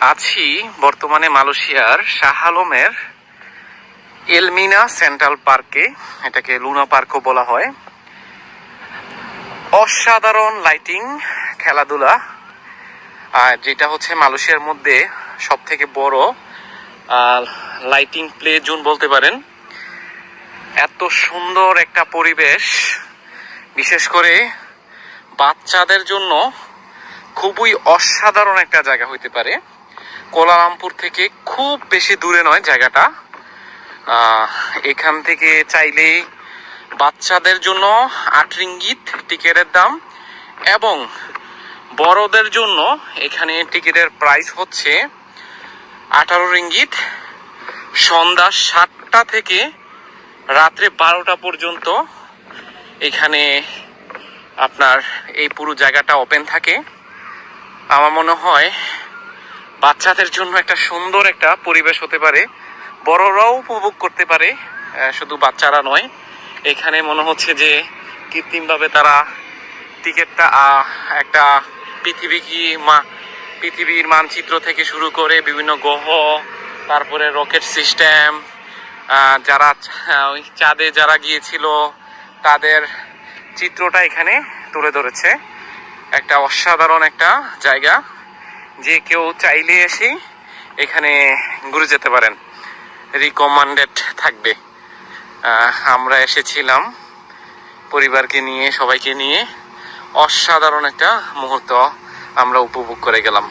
আছি বর্তমানে মালয়েশিয়ার শাহ আলমের এলমিনা সেন্ট্রাল পার্কে, এটাকে লুনা পার্কও বলা হয়। অসাধারণ লাইটিং, খেলাধুলা, আর যেটা হচ্ছে মালয়েশিয়ার মধ্যে সব থেকে বড় লাইটিং প্লে জোন বলতে পারেন। এত সুন্দর একটা পরিবেশ, বিশেষ করে বাচ্চাদের জন্য খুবই অসাধারণ একটা জায়গা হইতে পারে। কোলালামপুর থেকে খুব বেশি দূরে নয় জায়গাটা। এখান থেকে চাইলেই বাচ্চাদের জন্য আট রিঙ্গিত টিকিটের দাম এবং বড়দের জন্য এখানে টিকিটের প্রাইস হচ্ছে আঠারো রিঙ্গিত। সন্ধ্যা সাতটা থেকে রাত্রে বারোটা পর্যন্ত এখানে আপনার এই পুরো জায়গাটা ওপেন থাকে। আমার মনে হয় বাচ্চাদের জন্য একটা সুন্দর একটা পরিবেশ হতে পারে। বড়রাও উপভোগ করতে পারে শুধু বাচ্চারা নয়। এখানে মনে হচ্ছে যে কৃত্রিমভাবে তারা টিকিটটা একটা পৃথিবী কি মা, পৃথিবীর মানচিত্র থেকে শুরু করে বিভিন্ন গ্রহ, তারপরে রকেট সিস্টেম যারা ওই চাঁদে যারা গিয়েছিল, তাদের চিত্রটা এখানে তুলে ধরেছে। একটা অসাধারণ একটা জায়গা। যে কেউ চাইলে এসে এখানে ঘুরে যেতে পারেন। রিকমান্ডেড থাকবে। আমরা এসেছিলাম পরিবারকে নিয়ে, সবাইকে নিয়ে। অসাধারণ একটা মুহূর্ত আমরা উপভোগ করে গেলাম।